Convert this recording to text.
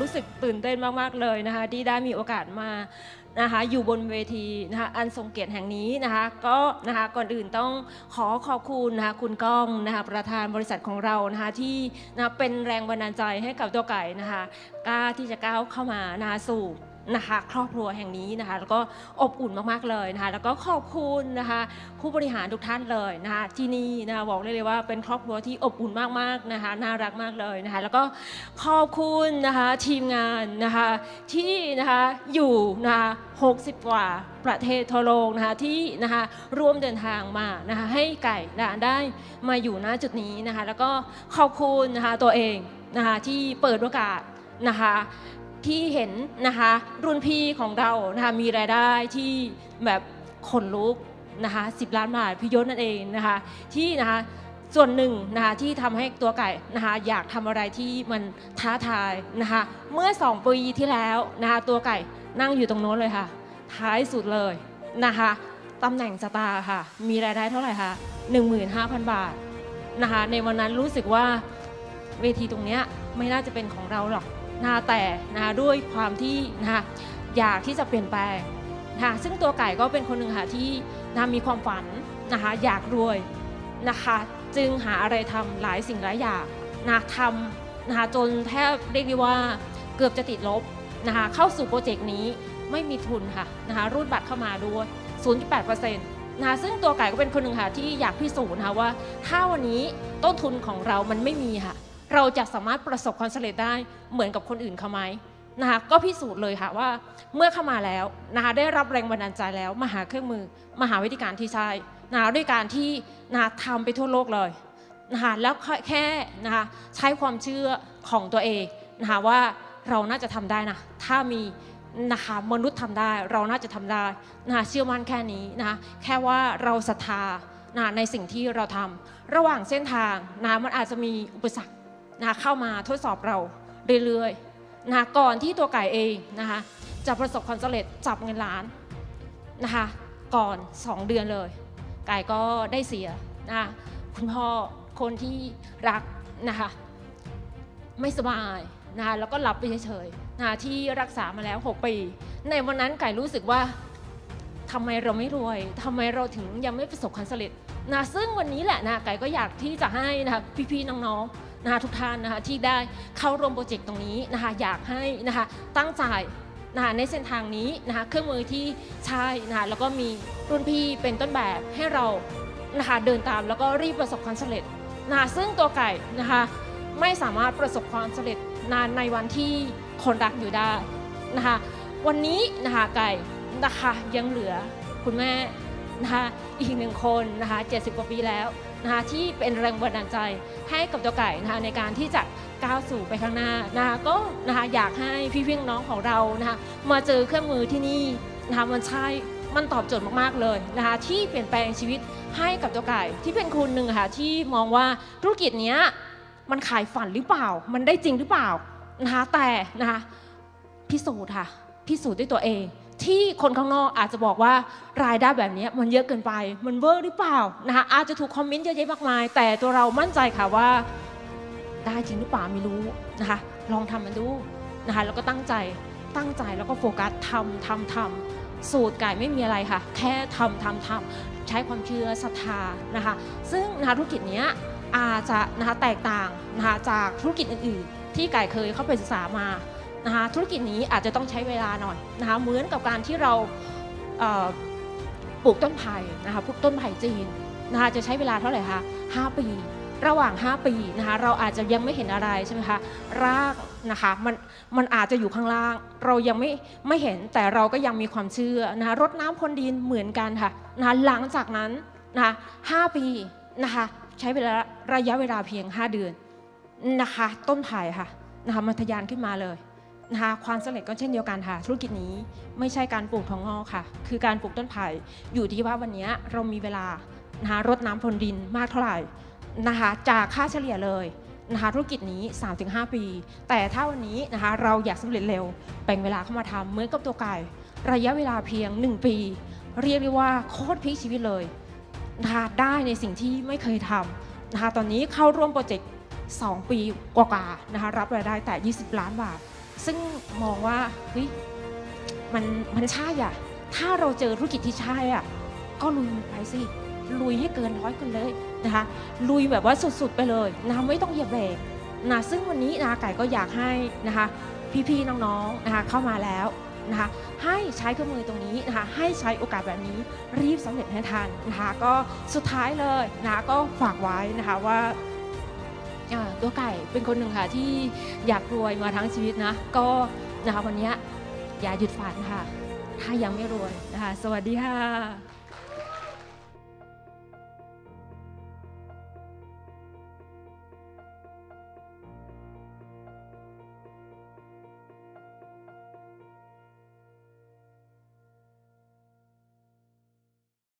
รู้สึกตื่นเต้นมากๆเลยนะคะ ที่ได้มีโอกาสมานะคะอยู่บนเวทีนะคะอันทรงเกียรติแห่งนี้นะคะ ก็นะคะก่อนอื่นต้องขอขอบคุณนะคะคุณก้องนะคะประธานบริษัทของเรานะคะที่นะคะเป็นแรงบันดาลใจให้กับตัวไก่นะคะกล้าที่จะก้าวเข้ามานะคะสู่ นะคะครอบครัวแห่งนี้นะคะแล้วก็อบอุ่นมากๆเลยนะคะแล้วก็ขอบคุณนะคะผู้บริหารทุกท่านเลยนะคะที่นี่นะคะบอกได้เลยว่าเป็นครอบครัวที่อบอุ่นมากๆนะคะน่ารักมากเลยนะคะแล้วก็ขอบคุณนะคะทีมงานนะคะที่นะคะอยู่นะคะ60 กว่าประเทศทั่วโลกนะคะที่นะคะร่วมเดินทางมานะคะให้ไก่นะได้มาอยู่ณจุดนี้นะคะแล้วก็ขอบคุณนะคะตัวเองนะคะที่เปิดโอกาสนะคะ ที่เห็นนะคะ รุ่นพี่ของเรานะคะมีรายได้ที่แบบขนลุกนะคะ10ล้านบาทพิยศนั่นเองนะคะที่นะคะส่วนหนึ่งนะคะที่ทำให้ตัวไก่นะคะอยากทำอะไรที่มันท้าทายนะคะเมื่อ 2 ปีที่แล้วนะคะตัวไก่นั่งอยู่ตรงโน้นเลยค่ะ ท้ายสุดเลยนะคะตำแหน่งสตาร์ค่ะ มีรายได้เท่าไหร่คะ15,000 บาทนะคะในวันนั้นรู้สึกว่าเวทีตรงนี้ไม่น่าจะเป็นของเราหรอก นะคะแต่นะคะด้วยความที่นะคะอยากที่จะเปลี่ยนแปลงนะคะซึ่งตัวไก่ก็เป็นคนหนึ่งค่ะที่นะคะมีความฝันนะคะอยากรวยนะคะจึงหาอะไรทำหลายสิ่งหลายอย่างนะทำนะคะจนแทบเรียกได้ว่าเกือบจะติดลบนะคะเข้าสู่โปรเจกต์นี้ไม่มีทุนค่ะนะคะรูดบัตรเข้ามาด้วย 0.8%นะซึ่งตัวไก่ก็เป็นคนหนึ่งค่ะที่อยากพิสูจน์นะคะว่า ถ้าวันนี้ต้นทุนของเรามันไม่มีค่ะ เราจะสามารถประสบความสำเร็จได้เหมือนกับคนอื่นเขาไหมนะคะก็พิสูจน์เลยค่ะว่าเมื่อเข้ามาแล้วนะคะได้รับแรงบันดาลใจแล้วมาหาเครื่องมือมาหาวิธีการที่ใช่นะคะด้วยการที่นะคะทำไปทั่วโลกเลยนะคะแล้วแค่นะคะใช้ความเชื่อของตัวเองนะคะว่าเราน่าจะทำได้นะถ้ามีนะคะมนุษย์ทำได้เราน่าจะทำได้นะคะเชื่อมั่นแค่นี้นะคะแค่ว่าเราศรัทธานะในสิ่งที่เราทำระหว่างเส้นทางนะมันอาจจะมีอุปสรรค นะเข้ามาทดสอบเราเรื่อยๆนะก่อนที่ตัวไก่เองนะคะจะประสบความสำเร็จจับเงินล้านนะคะก่อน 2 เดือนเลย ไก่ก็ได้เสียนะคะคุณพ่อคนที่รักนะคะไม่สบายนะคะแล้วก็หลับไปเฉยๆนะะที่รักษามาแล้ว 6 ปี ในวันนั้นไก่รู้สึกว่าทำไมเราไม่รวย ทำไมเราถึงยังไม่ประสบความสำเร็จนะซึ่งวันนี้แหละนะไก่ก็อยากที่จะให้นะคะพี่ๆน้องๆ นะคะทุกท่านนะคะที่ได้เข้าร่วมโปรเจกต์ตรงนี้นะคะอยากให้นะคะตั้งใจนะคะในเส้นทางนี้นะคะเครื่องมือที่ใช่นะคะแล้วก็มีรุ่นพี่เป็นต้นแบบให้เรานะคะเดินตามแล้วก็รีบประสบความสำเร็จนะคะซึ่งตัวไก่นะคะไม่สามารถประสบความสำเร็จนานในวันที่คนรักอยู่ได้นะคะวันนี้นะคะไก่นะคะยังเหลือคุณแม่ นะคะอีกหนึ่งคนนะคะ70 กว่าปีแล้วนะคะที่เป็นแรงบันดาลใจให้กับตัวไก่นะคะในการที่จะก้าวสู่ไปข้างหน้านะคะก็นะคะอยากให้พี่พี่น้องของเรานะคะมาเจอเครื่องมือที่นี่นะคะมันใช่มันตอบโจทย์มากๆเลยนะคะที่เปลี่ยนแปลงชีวิตให้กับตัวไก่ที่เป็นคนหนึ่งค่ะที่มองว่าธุรกิจเนี้ยมันขายฝันหรือเปล่า มันได้จริงหรือเปล่านะคะแต่นะคะพิสูจน์ค่ะพิสูจน์ด้วยตัวเอง ที่คนข้างนอกอาจจะบอกว่ารายได้แบบนี้มันเยอะเกินไป มันเวอร์หรือเปล่านะคะอาจจะถูกคอมเมนต์เยอะแยะมากมาย แต่ตัวเรามั่นใจค่ะว่าได้จริงหรือเปล่าไม่รู้นะคะลองทำมันดูนะคะแล้วก็ตั้งใจตั้งใจแล้วก็โฟกัสทำทำทำสูตรไก่ไม่มีอะไรค่ะ แค่ทำทำทำใช้ความเชื่อศรัทธานะคะซึ่งนะคะธุรกิจเนี้ยอาจจะนะคะแตกต่างนะคะจากธุรกิจอื่น ๆ ที่ไก่เคยเข้าไปศึกษามา นะคะธุรกิจนี้อาจจะต้องใช้เวลาหน่อยนะคะเหมือนกับการที่เราเปลูกต้นไผ่นะคะปลูกต้นไผ่จีนนะคะจะใช้เวลาเท่าไหร่คะ5 ปี ระหว่าง 5 ปีนะคะเราอาจจะยังไม่เห็นอะไรใช่ไหมคะรากนะคะมันมันอาจจะอยู่ข้างล่าง เรายังไม่ไม่เห็นแต่เราก็ยังมีความเชื่อนะคะรดน้ำพรวนดินเหมือนกันค่ะนะคะหลังจากนั้นนะคะ5ปีนะคะใช้เวลาระยะเวลาเพียง 5 เดือนนะคะต้นไผ่ค่ะนะคะมันทะยานขึ้นมาเลย นะคะความสำเร็จก็เช่นเดียวกันค่ะ ธุรกิจนี้ไม่ใช่การปลูกถั่วงอกค่ะ คือการปลูกต้นไผ่อยู่ที่ว่าวันนี้เรามีเวลานะคะรดน้ำพรวนดินมากเท่าไหร่นะคะจากค่าเฉลี่ยเลยนะคะธุรกิจนี้ 3-5 ปี แต่ถ้าวันนี้นะคะเราอยากสำเร็จเร็วแบ่งเวลาเข้ามาทำเหมือนกับตัวไก่ระยะเวลาเพียง 1 ปี เรียกได้ว่าโคตรพลิกชีวิตเลยนะคะได้ในสิ่งที่ไม่เคยทำนะคะตอนนี้เข้าร่วมโปรเจกต์ 2 ปีกว่าๆนะคะรับรายได้แต่ 20 ล้านบาท ซึ่งมองว่าเฮ้ยมันมันใช่อะ ถ้าเราเจอธุรกิจที่ใช่อะ ก็ลุยไปสิลุยให้เกินร้อยกันเลยนะคะลุยแบบว่าสุดๆไปเลยนะไม่ต้องเหยียบเบรกนะซึ่งวันนี้นะไก่ก็อยากให้นะคะพี่ๆน้องๆนะคะเข้ามาแล้วนะคะให้ใช้เครื่องมือตรงนี้นะคะให้ใช้โอกาสแบบนี้รีบสำเร็จให้ทันนะคะก็สุดท้ายเลยนะคะก็ฝากไว้นะคะว่า ตัวไก่เป็นคนหนึ่งค่ะที่อยากรวยมาทั้งชีวิตนะ ก็นะคะวันนี้อย่าหยุดฝันค่ะ ถ้ายังไม่รวยนะคะ สวัสดีค่ะ